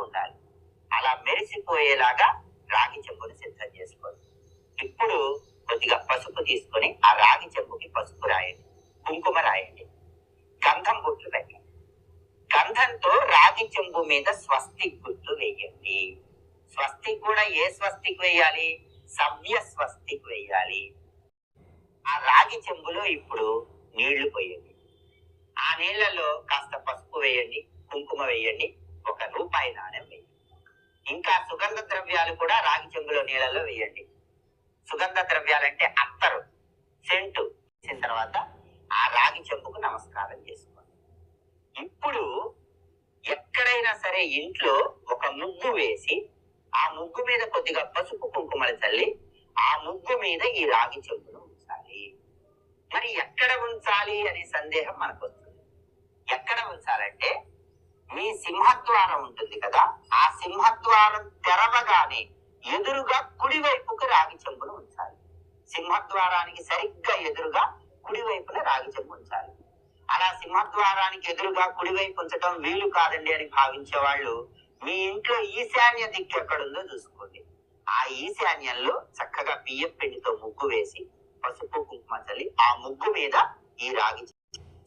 ఉండాలి. అలా మెరిసిపోయేలాగా రాగి చెంబును సిద్ధం చేసుకోండి. ఇప్పుడు కొద్దిగా పసుపు తీసుకొని ఆ రాగి చెంబుకి పసుపు రాయండి. కుంకుమ రాయండి. గంధం గుట్లు పెట్టండి. గంధంతో రాగి చెంబు మీద స్వస్తిక్ గుర్తు వేయండి. స్వస్తిక్ కూడా ఏ స్వస్తిక్ వేయాలి? సవ్య స్వస్తిక్ వేయాలి. ఆ రాగి చెంబులో ఇప్పుడు నీళ్ళు పోయండి. ఆ నీళ్ళలో కాస్త పసుపు వేయండి కుంకుమ వేయండి ఒక రూపాయి నాణ్యం వేయండి ఇంకా సుగంధ ద్రవ్యాలు కూడా రాగి చెంగులో నీళ్ళలో వేయండి. సుగంధ ద్రవ్యాలంటే అత్తరు సెంటు వేసిన తర్వాత ఆ రాగి చెంబుకు నమస్కారం చేసుకోండి. ఇప్పుడు ఎక్కడైనా సరే ఇంట్లో ఒక ముగ్గు వేసి ఆ ముగ్గు మీద కొద్దిగా పసుపు కుంకుమలు చల్లి ఆ ముగ్గు మీద ఈ రాగి చెంబును ఉంచాలి. మరి ఎక్కడ ఉంచాలి అనే సందేహం మనకు వస్తుంది ఎక్కడ ఉంచాలంటే మీ సింహద్వారం ఉంటుంది కదా ఆ సింహద్వారం తెరవగానే ఎదురుగా కుడివైపుకు రాగి చెంబును ఉంచాలి. సింహద్వారానికి సరిగ్గా ఎదురుగా కుడివైపున రాగి చెంబు ఉంచాలి. అలా సింహద్వారానికి ఎదురుగా కుడివైపు ఉంచడం వీలు కాదండి అని భావించే వాళ్ళు మీ ఇంట్లో ఈశాన్య దిక్కు ఎక్కడుందో చూసుకోండి. ఆ ఈశాన్యంలో చక్కగా బియ్యం పిండితో ముగ్గు వేసి పసుపు కుంకుమ చల్లి ఆ ముగ్గు మీద ఈ రాగి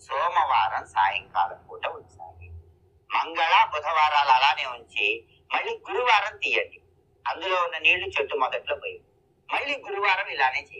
సోమవారం సాయంకాలం పూట ఉంచాలి. మంగళ బుధవారాలు అలానే ఉంచి మళ్ళీ గురువారం తీయండి. అందులో ఉన్న నీళ్ళు చెట్టు మొదట్లో పోయి. మళ్ళీ గురువారం ఇలానే చేయండి.